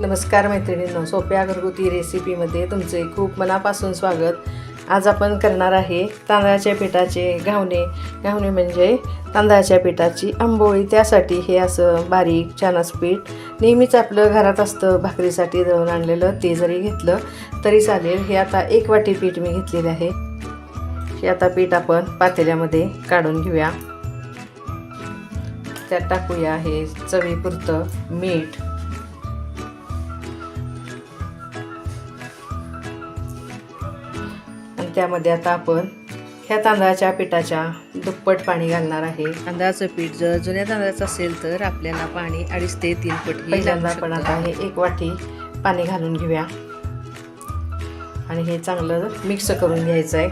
नमस्कार मैत्रिणींनो सोप्या घरगुती रेसिपीमध्ये तुमचे खूप मनापासून स्वागत. आज आपण करणार आहे तांदळाच्या पिठाचे घावणे. घावणे म्हणजे तांदळाच्या पिठाची आंबोळी. त्यासाठी हे असं बारीक छानस पीठ नेहमीच आपलं घरात असतं भाकरीसाठी दळून आणलेलं ते जरी घेतलं तरी चालेल. हे आता एक वाटी पीठ मी घेतलेले आहे. हे आता पीठ आपण पातेल्यामध्ये काढून घेऊया. त्यात टाकूया हे चवीपुरतं मीठ. त्यामध्ये आता आपण ह्या तांदळाच्या पिठाच्या दुप्पट पाणी घालणार आहे. तांदळाचं पीठ जर जुन्या तांदळाचं असेल तर आपल्याला पाणी अडीच ते तीन पट पहिल्यांदा आपण आता हे एक वाटी पाणी घालून घेऊया. आणि हे चांगलं मिक्स करून घ्यायचं आहे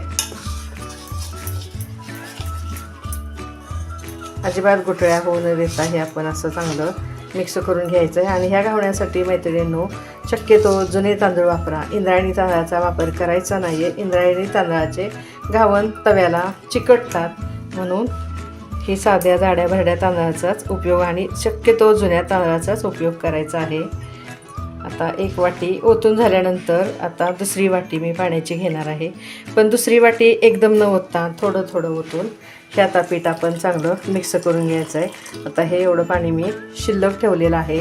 अजिबात गुठळ्या होऊ न देता हे आपण असं चांगलं मिक्स करून घ्यायचं आहे आणि ह्या घावण्यासाठी मैत्रिणींनो शक्यतो जुने तांदूळ वापरा. इंद्रायणी तांदळाचा वापर करायचा नाही आहे इंद्रायणी तांदळाचे घावण तव्याला चिकटतात. म्हणून ही साध्या जाड्या भरड्या तांदळाचाच उपयोग आणि शक्यतो जुन्या तांदळाचाच उपयोग करायचा आहे. आता एक वाटी ओतून झाल्यानंतर आता दुसरी वाटी मी पाण्याची घेणार आहे. पण दुसरी वाटी एकदम न ओतता थोडं थोडं ओतून हे आता पीठ आपण चांगलं मिक्स करून घ्यायचं आहे आता हे एवढं पाणी मी शिल्लक ठेवलेलं आहे.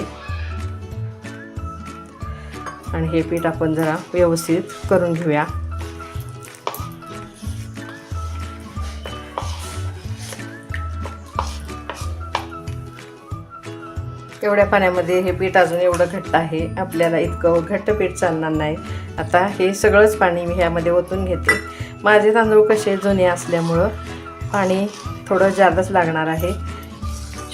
आणि हे पीठ आपण जरा व्यवस्थित करून घेऊया. एवढ्या पाण्यामध्ये हे पीठ अजून एवढं घट्ट आहे. आपल्याला इतकं घट्ट पीठ चालणार नाही. आता हे सगळंच पाणी मी ह्यामध्ये ओतून घेते. माझे तांदूळ कसे जुने असल्यामुळं पाणी थोडं जादच लागणार आहे.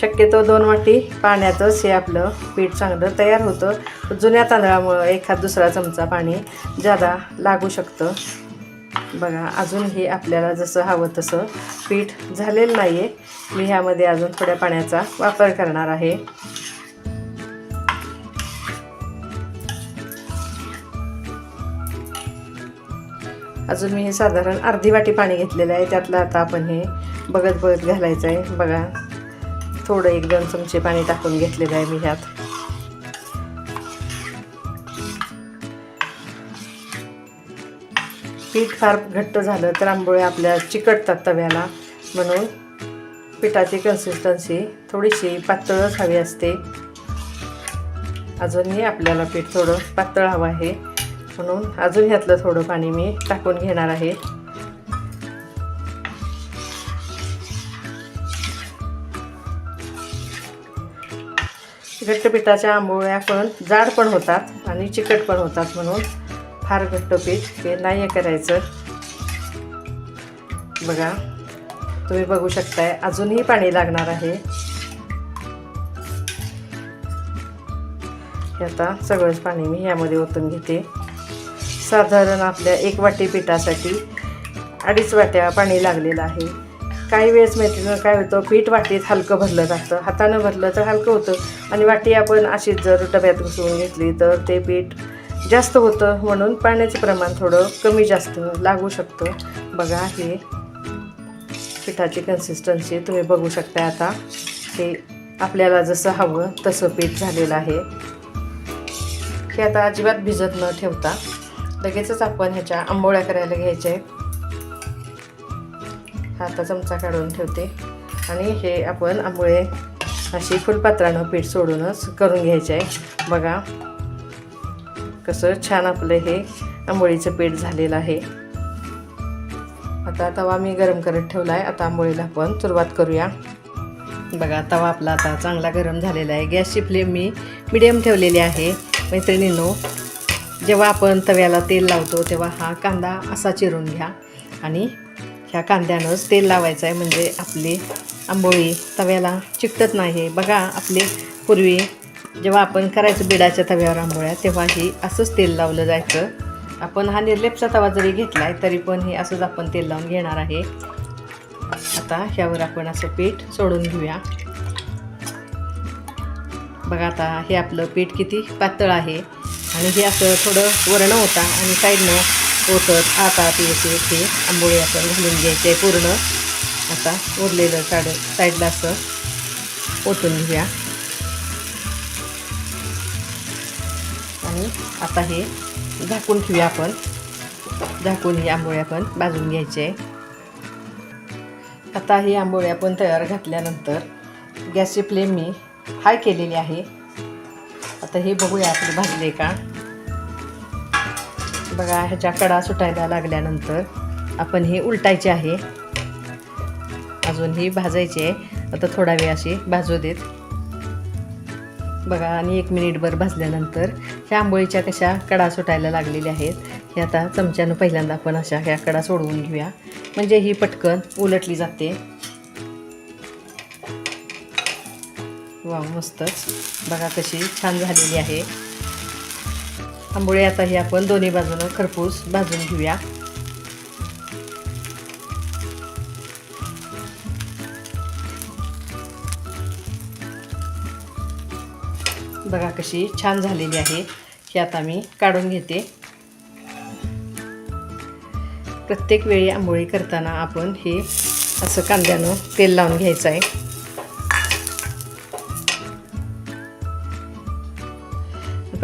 शक्यतो दोन वाटी पाण्यातच हे आपलं पीठ चांगलं तयार होतं. जुन्या तांदळामुळं एखाद दुसरा चमचा पाणी जादा लागू शकतं. बघा अजून हे आपल्याला जसं हवं तसं पीठ झालेलं नाही आहे मी ह्यामध्ये अजून थोड्या पाण्याचा वापर करणार आहे. अजून मी हे साधारण अर्धी वाटी पाणी घेतलेलं आहे. त्यातलं आता आपण हे बघत बघत घालायचं आहे. बघा थोडं एक दोन चमचे पाणी टाकून घेतलेलं आहे मी ह्यात. पीठ फार घट्ट झालं तर आंबोळे आपल्या चिकटतात तव्याला. म्हणून पिठाची कन्सिस्टन्सी थोडीशी पातळच हवी असते. अजूनही आपल्याला पीठ थोडं पातळ हवं आहे. म्हणून अजून ह्यातलं थोडं पाणी मी टाकून घेणार आहे. घट्ट पिठाच्या आंबोळ्या पण जाड पण होतात आणि चिकट पण होतात म्हणून फार घट्ट पीठ हे नाही करायचं. बघा तुम्ही बघू शकताय अजूनही पाणी लागणार आहे. आता सगळंच पाणी मी ह्यामध्ये ओतून घेते. साधारण आपल्या एक वाटी पिठासाठी. अडीच वाट्या पाणी लागलेलं आहे. काही वेळेस मैत्रिणी काय होतं पीठ वाटीत हलकं भरलं जातं. हातानं भरलं तर हलकं होतं. आणि वाटी आपण अशीच जर डब्यात घुसवून घेतली तर ते पीठ जास्त होतं म्हणून पाण्याचं प्रमाण थोडं कमी जास्त लागू शकतं. बघा हे पिठाची कन्सिस्टन्सी तुम्ही बघू शकता आता. हे आपल्याला जसं हवं तसं पीठ झालेलं आहे. हे आता अजिबात भिजत न ठेवता लगेचच आपण ह्याच्या आंबोळ्या करायला घ्यायच्या आहेत हा आता चमचा काढून ठेवते. आणि हे आपण आंबोळे अशी फुलपात्रानं पीठ सोडूनच करून घ्यायचे. आहे बघा कसं छान आपलं हे आंबोळीचं पीठ झालेलं आहे. आता तवा मी गरम करत ठेवला आहे आता आंबोळीला आपण सुरुवात करूया. बघा तवा आपला आता चांगला गरम झालेला आहे. गॅसची फ्लेम मी मिडियम ठेवलेली आहे. मैत्रिणींनो जेव्हा आपण तव्याला तेल लावतो तेव्हा हा कांदा असा चिरून घ्या. आणि ह्या कांद्यानंच तेल लावायचं आहे म्हणजे आपली आंबोळी तव्याला चिकटत नाही. बघा आपले पूर्वी जेव्हा आपण करायचं बिडाच्या तव्यावर आंबोळ्या तेव्हा ही असंच तेल लावलं जायचं. आपण हा निर्लेपचा तवा जरी घेतला आहे तरी पण हे असंच आपण तेल लावून घेणार आहे. आता ह्यावर आपण असं पीठ सोडून घेऊया. बघा आता हे आपलं पीठ किती पातळ आहे. आणि हे असं थोडं वरण होता आणि साईडनं ओतत आता ती ते आंबोळी आपण घालून घ्यायचे आहे पूर्ण. आता उरलेलं साड साईडला असं ओतून घेऊया. आणि आता हे झाकून ठेवूया आपण. झाकून ही आंबोळी आपण भाजून घ्यायचे. आता ही आंबोळी आपण तयार घातल्यानंतर गॅसची फ्लेम मी हाय केलेली आहे. आता हे बघूया आपली भाजले का? बघा ह्याच्या कडा सुटायला लागल्यानंतर आपण हे उलटायचे आहे. अजून ही भाजायची आहे. आता थोडा वेळ अशी भाजू देत. बघा आणि एक मिनिटभर भाजल्यानंतर ह्या आंबोळीच्या कशा कडा सुटायला लागलेल्या आहेत हे आता चमच्यानं पहिल्यांदा आपण अशा ह्या कडा सोडवून घेऊया. म्हणजे ही पटकन उलटली जाते. वा मस्तच. बघा कशी छान झालेली आहे. आंबोळी आताही आपण दोन्ही बाजूनं खरपूस भाजून घेऊया. बघा कशी छान झालेली आहे. ही आता मी काढून घेते. प्रत्येक वेळी आंबोळी करताना आपण हे असं कांद्यानं तेल लावून घ्यायचं आहे.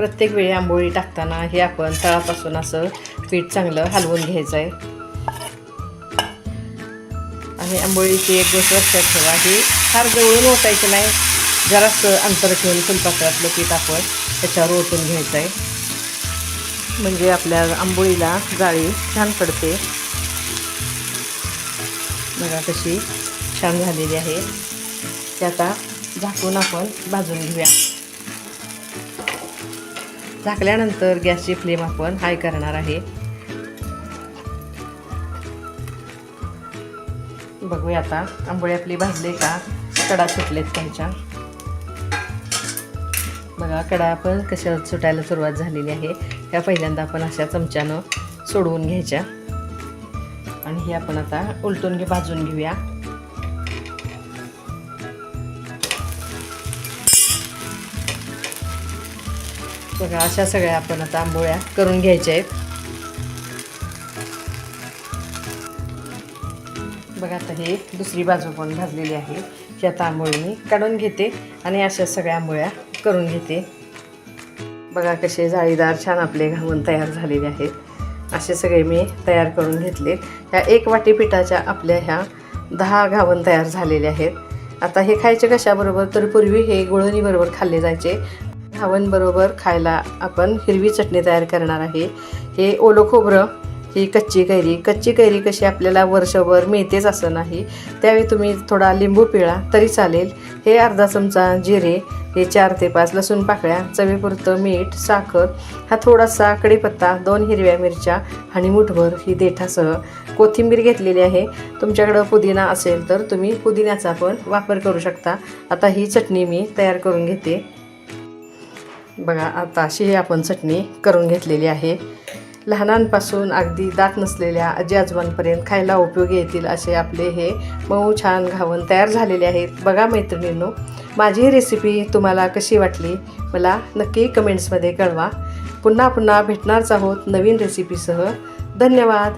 प्रत्येक वेळी आंबोळी टाकताना हे आपण तळापासून असं पीठ चांगलं हलवून घ्यायचं आहे आणि आंबोळीची एक गोष्ट लक्षात ठेवा ही फार जवळून ओतायचं नाही. जरासं अंतर ठेवून फुलपात्रातलं पीठ आपण त्याच्यावर ओतून घ्यायचं आहे म्हणजे आपल्या आंबोळीला जाळी छान पडते. बघा कशी छान झालेली आहे. ते आता झाकून आपण भाजून घेऊया. झाकल्यानंतर गॅसची फ्लेम आपण हाय करणार आहे. बघूया आता आंबोळी आपली भाजले का? कडा सुटलेत त्यांच्या. बघा कडा आपण कशा सुटायला सुरुवात झालेली आहे. ह्या पहिल्यांदा आपण अशा चमच्यानं सोडवून घ्यायच्या. आणि हे आपण आता उलटून घे भाजून घेऊया. बघा अशा सगळ्या आपण आता आंबोळ्या करून घ्यायच्या आहेत. बघा आता हे दुसरी बाजू पण भाजलेली आहे. ही आता आंबोळी मी काढून घेते आणि अशा सगळ्या आंबोळ्या करून घेते. बघा कसे जाळीदार छान आपले घावून तयार झालेले आहेत. असे सगळे मी तयार करून घेतले ह्या एक वाटी पिठाच्या आपल्या ह्या दहा घावण तयार झालेले आहेत. आता हे खायचे कशाबरोबर? तर पूर्वी हे गुळणीबरोबर खाल्ले जायचे. घावणबरोबर खायला आपण हिरवी चटणी तयार करणार आहे. हे ओलं खोबरं ही कच्ची कैरी. कच्ची कैरी कशी आपल्याला वर्षभर मिळतेच असं नाही. त्यावेळी तुम्ही थोडा लिंबू पिळा तरी चालेल. हे अर्धा चमचा जिरे हे चार ते पाच लसूण पाकळ्या चवीपुरतं मीठ साखर हा थोडासा कडीपत्ता दोन हिरव्या मिरच्या आणि मुठभर ही देठासह कोथिंबीर घेतलेली आहे. तुमच्याकडं पुदिना असेल तर तुम्ही पुदिन्याचा पण वापर करू शकता. आता ही चटणी मी तयार करून घेते. बघा आता अशी ही आपण चटणी करून घेतलेली आहे. लहानांपासून अगदी दात नसलेल्या आजी आजोबांपर्यंत खायला उपयोगी येतील असे आपले हे मऊ छान घावण तयार झालेले आहेत. बघा मैत्रिणींनो माझी रेसिपी तुम्हाला कशी वाटली? मला नक्की कमेंट्समध्ये कळवा. पुन्हा पुन्हा भेटणारच आहोत नवीन रेसिपीसह धन्यवाद.